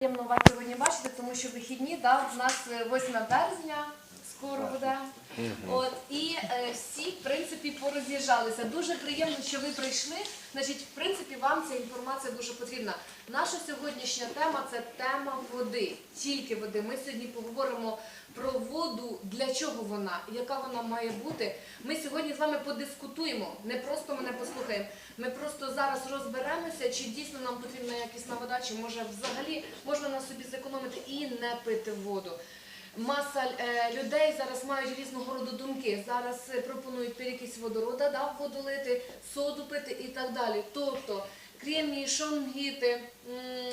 Приємно вас сьогодні бачити, тому що вихідні, да, у нас е, 8 березня, скоро буде. От, і е, всі, в принципі, пороз'їжджалися. Дуже приємно, що ви прийшли. Значить, в принципі, вам ця інформація дуже потрібна. Наша сьогоднішня тема це тема води, тільки води. Ми сьогодні поговоримо про воду, для чого вона, яка вона має бути. Ми сьогодні з вами подискутуємо, не просто мене послухаємо. Ми просто зараз розберемося, чи дійсно нам потрібна якісна вода, чи може взагалі можна на собі зекономити і не пити воду. Маса е, людей зараз мають різного роду думки. Зараз е, пропонують перекись водорода, да, в воду лити, соду пити і так далі. Тобто кремнії, шонгіти,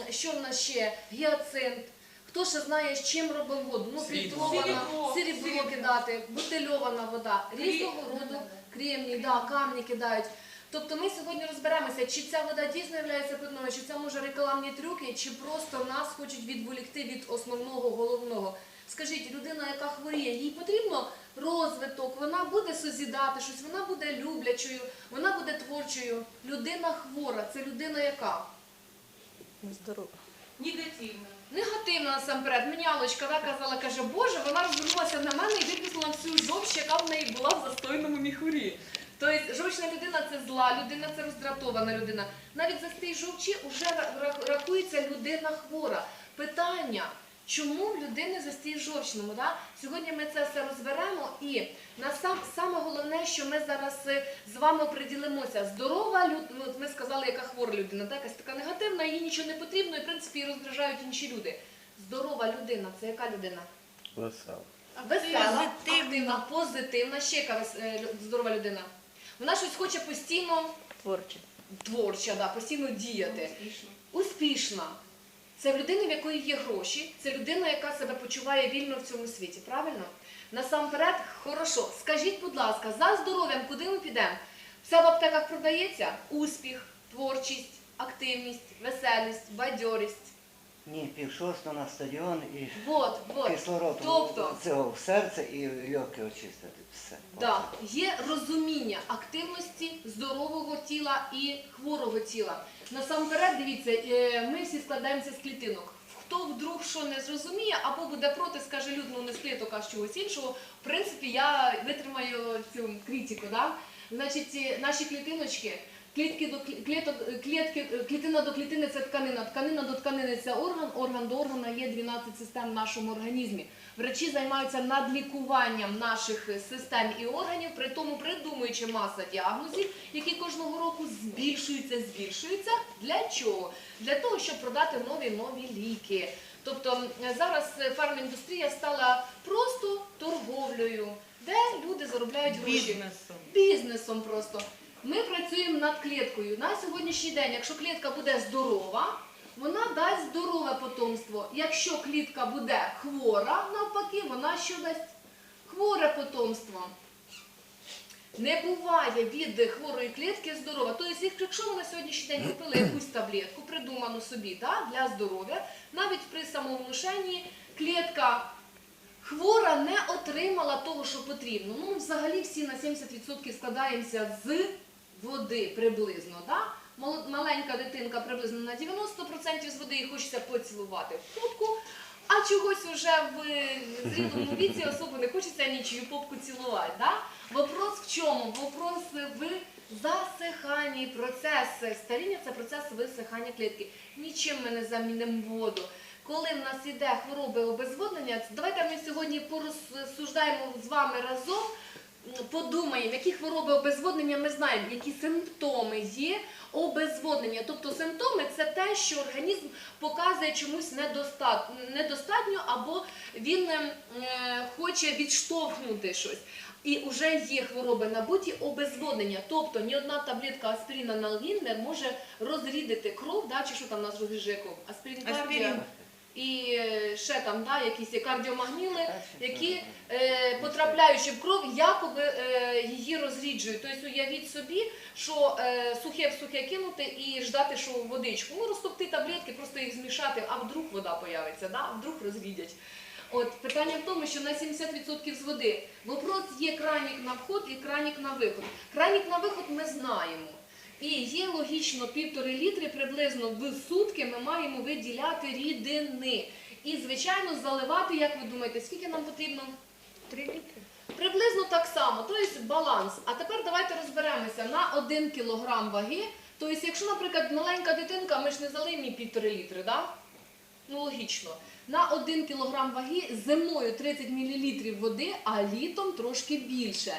що в нас ще? Гіацинт. Хто ще знає, з чим робимо воду? Ну, фільтрована, Серебро. кидати, бутильована вода, різного роду кремнії, да, камні кидають. Тобто ми сьогодні розберемося, чи ця вода дійсно є питною, чи це може рекламні трюки, чи просто нас хочуть відволікти від основного головного. Скажіть, людина, яка хворіє, їй потрібно розвиток, вона буде созідати щось, вона буде люблячою, вона буде творчою. Людина хвора, це людина яка? Здорово. Негативно. Негативно насамперед. Мені Алочка да, казала, каже, Боже, вона розвернулася на мене і виписала всю жовч, яка в неї була в застойному міхурі. Тобто жовчна людина це зла людина, це роздратована людина. Навіть за цій жовчі вже ра- ра- рахується людина хвора. Питання, чому в людини застій жовчному? Да? Сьогодні ми це все розберемо і на сам, саме головне, що ми зараз е, з вами приділимося. Здорова людина, ми сказали, яка хвора людина, так, якась така негативна, їй нічого не потрібно, і в принципі її роздражають інші люди. Здорова людина це яка людина? Весело. Весела, активна, позитивна, ще яка е, здорова людина. Вона щось хоче постійно Творче. творча, да, постійно діяти. Успішна. Це людина, в якої є гроші, це людина, яка себе почуває вільно в цьому світі, правильно? Насамперед, хорошо. Скажіть, будь ласка, за здоров'ям куди ми підемо? Все в аптеках продається? Успіх, творчість, активність, веселість, бадьорість. Ні, пів шостого на стадіон і Вот, вот. кислород Тобто, цього в серце і легкі очистити. Все. Да, є розуміння активності здорового тіла і хворого тіла. Насамперед, дивіться, е, ми всі складаємося з клітинок. Хто вдруг що не зрозуміє або буде проти, скаже люд, ну не з кліток, а з чогось іншого. В принципі, я витримаю цю критику. Да? Значить, е, наші клітиночки. Клітки до клі- кліток, е, клітки, е, клітина до клітини це тканина, тканина до тканини це орган, орган до органа є 12 систем в нашому організмі. Врачі займаються надлікуванням наших е, систем і органів, при тому придумуючи маса діагнозів, які кожного року збільшуються, збільшуються. Для чого? Для того, щоб продати нові нові ліки. Тобто зараз фарміндустрія стала просто торговлею, де люди заробляють гроші Бізнесом. бізнесом просто. Ми працюємо над кліткою. На сьогоднішній день, якщо клітка буде здорова, вона дасть здорове потомство. Якщо клітка буде хвора, навпаки, вона що дасть хворе потомство. Не буває від хворої клітки здорова. Тобто, якщо ви на сьогоднішній день купили якусь таблетку, придуману собі для здоров'я, навіть при самовнушенні клітка хвора не отримала того, що потрібно. Ну, взагалі всі на 70% складаємося з води приблизно. Да? Маленька дитинка приблизно на 90% з води і хочеться поцілувати в попку, а чогось уже в зрілому віці особо не хочеться нічию попку цілувати. Да? Вопрос в чому? Вопрос в засиханні процес старіння це процес висихання клітки. Нічим ми не замінимо воду. Коли в нас іде хвороби обезводнення, давайте ми сьогодні порозсуждаємо з вами разом, подумаємо, які хвороби обезводнення ми знаємо, які симптоми є обезводнення. Тобто симптоми це те, що організм показує чомусь недостат, недостатньо, або він ем, е, хоче відштовхнути щось. І вже є хвороби набуті обезводнення. Тобто ні одна таблетка аспірина налгін не може розрідити кров, да, чи що там у нас розріджує кров? Аспірин. Аспірин. І е, ще там да, якісь кардіомагніли, які е, потрапляючи в кров, якоби е, її розріджують. Тобто уявіть собі, що е, сухе в сухе кинути і ждати, що водичку. Ну, розтопти таблетки, просто їх змішати, а вдруг вода появиться, да? а вдруг розрідять. От питання в тому, що на 70% з води вопрос є кранік на вход і кранік на виход. Кранік на виход ми знаємо. І є логічно півтори літри приблизно в сутки ми маємо виділяти рідини. І, звичайно, заливати, як ви думаєте, скільки нам потрібно? Три літри. Приблизно так само, тобто баланс. А тепер давайте розберемося на 1 кілограм ваги. Тобто, якщо, наприклад, маленька дитинка, ми ж не залиємо півтори літри, да? Ну, логічно. На 1 кілограм ваги зимою 30 мл води, а літом трошки більше.